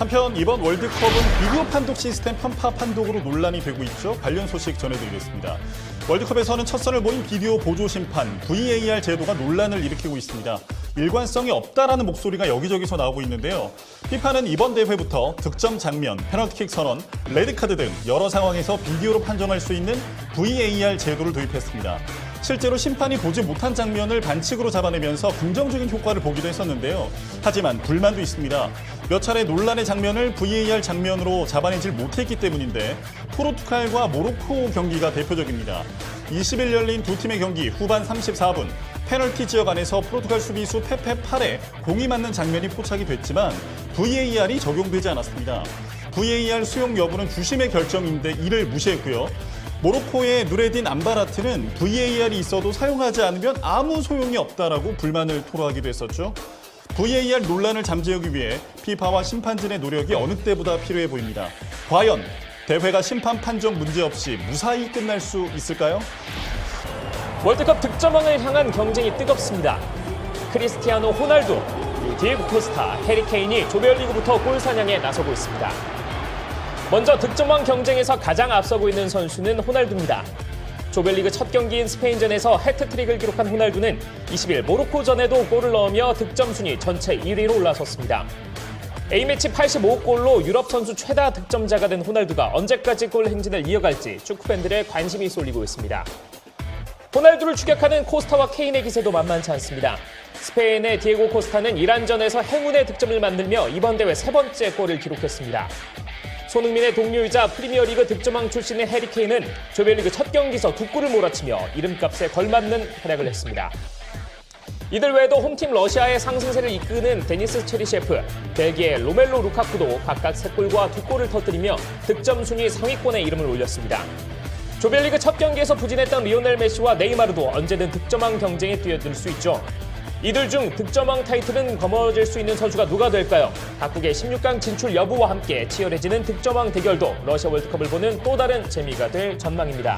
한편 이번 월드컵은 비디오 판독 시스템 편파 판독으로 논란이 되고 있죠. 관련 소식 전해드리겠습니다. 월드컵에서는 첫 선을 보인 비디오 보조 심판 VAR 제도가 논란을 일으키고 있습니다. 일관성이 없다라는 목소리가 여기저기서 나오고 있는데요. 피파는 이번 대회부터 득점 장면, 페널티킥 선언, 레드카드 등 여러 상황에서 비디오로 판정할 수 있는 VAR 제도를 도입했습니다. 실제로 심판이 보지 못한 장면을 반칙으로 잡아내면서 긍정적인 효과를 보기도 했었는데요. 하지만 불만도 있습니다. 몇 차례 논란의 장면을 VAR 장면으로 잡아내질 못했기 때문인데 포르투갈과 모로코 경기가 대표적입니다. 20일 열린 두 팀의 경기 후반 34분 페널티 지역 안에서 포르투갈 수비수 페페 팔에 공이 맞는 장면이 포착이 됐지만 VAR이 적용되지 않았습니다. VAR 수용 여부는 주심의 결정인데 이를 무시했고요. 모로코의 누레딘 암바라트는 VAR이 있어도 사용하지 않으면 아무 소용이 없다라고 불만을 토로하기도 했었죠. VAR 논란을 잠재우기 위해 피파와 심판진의 노력이 어느 때보다 필요해 보입니다. 과연 대회가 심판 판정 문제 없이 무사히 끝날 수 있을까요? 월드컵 득점왕을 향한 경쟁이 뜨겁습니다. 크리스티아노 호날두, 디에고 코스타, 해리 케인이 조별리그부터 골 사냥에 나서고 있습니다. 먼저 득점왕 경쟁에서 가장 앞서고 있는 선수는 호날두입니다. 조별리그 첫 경기인 스페인전에서 해트트릭을 기록한 호날두는 20일 모로코전에도 골을 넣으며 득점 순위 전체 1위로 올라섰습니다. A매치 85골로 유럽 선수 최다 득점자가 된 호날두가 언제까지 골 행진을 이어갈지 축구팬들의 관심이 쏠리고 있습니다. 호날두를 추격하는 코스타와 케인의 기세도 만만치 않습니다. 스페인의 디에고 코스타는 이란전에서 행운의 득점을 만들며 이번 대회 세 번째 골을 기록했습니다. 손흥민의 동료이자 프리미어리그 득점왕 출신의 해리 케인은 조별리그 첫 경기에서 두 골을 몰아치며 이름값에 걸맞는 활약을 했습니다. 이들 외에도 홈팀 러시아의 상승세를 이끄는 데니스 체리셰프, 벨기에 로멜로 루카쿠도 각각 세 골과 두 골을 터뜨리며 득점 순위 상위권에 이름을 올렸습니다. 조별리그 첫 경기에서 부진했던 리오넬 메시와 네이마르도 언제든 득점왕 경쟁에 뛰어들 수 있죠. 이들 중 득점왕 타이틀은 거머쥘 수 있는 선수가 누가 될까요? 각국의 16강 진출 여부와 함께 치열해지는 득점왕 대결도 러시아 월드컵을 보는 또 다른 재미가 될 전망입니다.